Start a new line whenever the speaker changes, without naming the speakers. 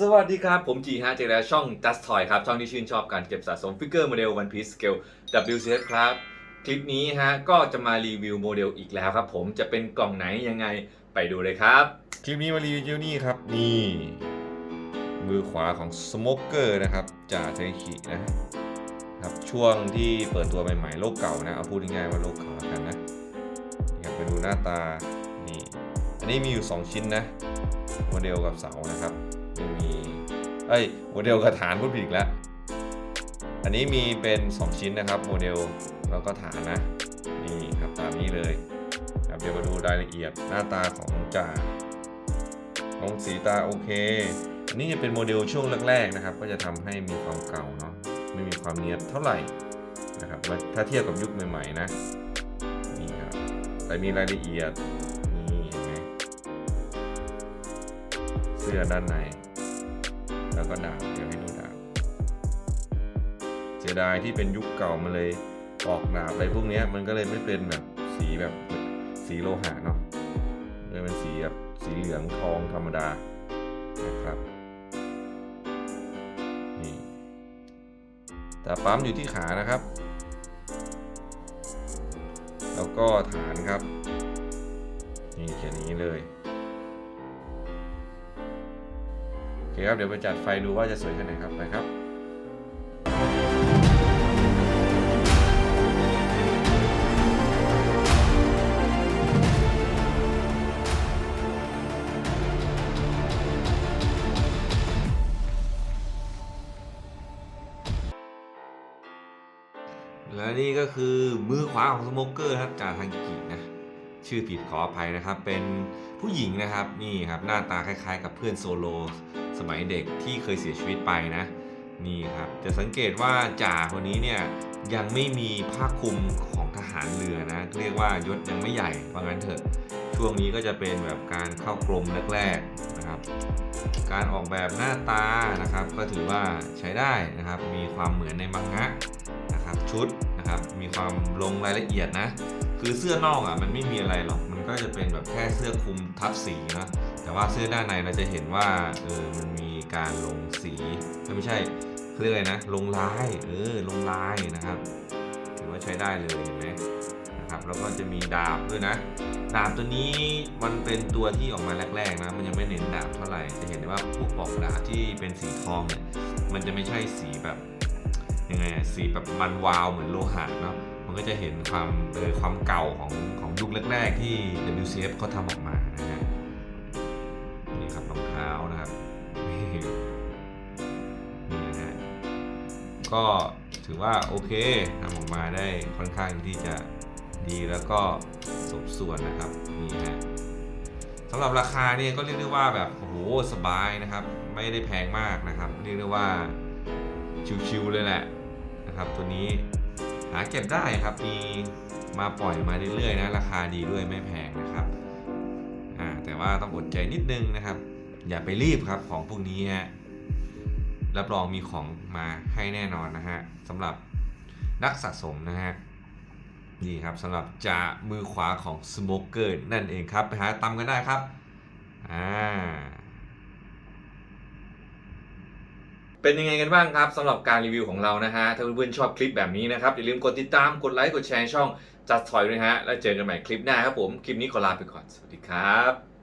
สวัสดีครับ ผมจีฮะเจอแล้วช่อง Just Toy ครับ ช่องที่ชื่นชอบการเก็บสะสมฟิกเกอร์โมเดล One Piece Scale WCS ครับ คลิปนี้ฮะ ก็จะมารีวิวโมเดลอีกแล้วครับผมจะเป็นกล่องไหนยังไงไปดูเลยครับ
คลิปนี้มารีวิวนี่ครับ นี่ มือขวาของสโมเกอร์นะครับจ่าเทคินะครับ ช่วงที่เปิดตัวใหม่ๆ โลกเก่านะ เอาพูดง่ายๆว่าโลกเก่ากันนะนครับไปดูหน้าตานี่ อันนี้มีอยู่ 2 ชิ้นนะ โมเดลกับเสานะครับ เอ้ยโมเดลกับฐานพูดผิดอีกแล้ว อันนี้มีเป็น 2 ชิ้นนะครับ โมเดลแล้วก็ฐานนะ นี่ครับตามนี้เลยครับเดี๋ยวมาดูรายละเอียดหน้าตาของจ่าของสีตาโอเค อันนี้จะเป็นโมเดลช่วงแรกๆนะครับ ก็จะทำให้มีความเก่าเนาะไม่มีความเนียบเท่าไหร่นะครับถ้าเทียบกับยุคใหม่ๆนะนี่ครับแต่มีรายละเอียดนี่เห็นไหมเสื้อด้านใน แล้วก็ดาบเดี๋ยวให้ดูดาบเสียดายที่เป็นยุคเก่ามันเลยออกดาบอะไรพวกนี้มันก็เลยไม่เป็นแบบสีแบบสีโลหะเนาะเลยเป็นสีแบบสีเหลืองทองธรรมดานะครับนี่แต่ปั๊มอยู่ที่ขานะครับ แล้วก็ฐานครับนี่แค่นี้เลย คครับเดี๋ยวไปจัดไฟดูว่าจะสวยแค่ไหนครับไปครับและนี่ก็คือมือขวาของสโมเกอร์ครับจากทางกินะชื่อผิดขออภัยนะครับ เป็นผู้หญิงนะครับนี่ครับหน้าตาคล้ายๆ กับเพื่อนโซโล สมัยเด็กที่เคยเสียชีวิตไปนะ นี่ครับจะสังเกตว่าจ่าคนนี้เนี่ยยังไม่มีผ้าคลุมของทหารเรือนะเรียกว่ายศยังไม่ใหญ่ว่างั้นเถอะช่วงนี้ก็จะเป็นแบบการเข้ากรมแรกๆนะครับ การออกแบบหน้าตานะครับ ก็ถือว่าใช้ได้นะครับ มีความเหมือนในมังงะนะครับชุดนะครับมีความลงรายละเอียดนะ คือเสื้อนอกอะมันไม่มีอะไรหรอกมันก็จะเป็นแบบแค่เสื้อคลุมทับสีนะ แต่ว่าเสื้อด้านในเราจะเห็นว่าเออมันมีการลงสีไม่ใช่เขาเรียกอะไรนะลงลายเออลงลายนะครับถือว่าใช้ได้เลยเห็นไหมนะครับแล้วก็จะมีดาบด้วยนะ ดาบตัวนี้มันเป็นตัวที่ออกมาแรกๆนะมันยังไม่เน้นดาบเท่าไหร่จะเห็นได้ว่าพวกปอกดาบที่เป็นสีทองเนี่ยมันจะไม่ใช่สีแบบยังไงสีแบบมันวาวเหมือนโลหะเนาะมันก็จะเห็นความเออความเก่าของของยุคแรกๆที่ WCF เขาทำออกมา ก็ถือว่าโอเคทำออกมาได้ค่อนข้างที่จะดีแล้วก็สมส่วนนะครับนี่ฮะสำหรับราคาเนี่ยก็เรียกได้ว่าแบบโอ้โหสบายนะครับ ไม่ได้แพงมากนะครับ เรียกได้ว่าชิวๆเลยแหละนะครับตัวนี้หาเก็บได้ครับมีมาปล่อยมาเรื่อยๆนะราคาดีด้วยไม่แพงนะครับอ่าแต่ว่าต้องอดใจนิดนึงนะครับ อย่าไปรีบครับของพวกนี้ฮะ รับรองมีของมาให้แน่นอนนะฮะสำหรับนักสะสมนะฮะนี่ครับสำหรับจ่ามือขวาของสโมเกอร์นั่นเองครับไปหาตำกันได้ครับอ่า
เป็นยังไงกันบ้างครับสำหรับการรีวิวของเรานะฮะถ้าเพื่อนๆชอบคลิปแบบนี้นะครับ อย่าลืมกดติดตามกดไลค์กดแชร์ช่อง Just Toy ด้วยฮะแล้วเจอกันใหม่คลิปหน้าครับผม คลิปนี้ขอลาไปก่อน สวัสดีครับ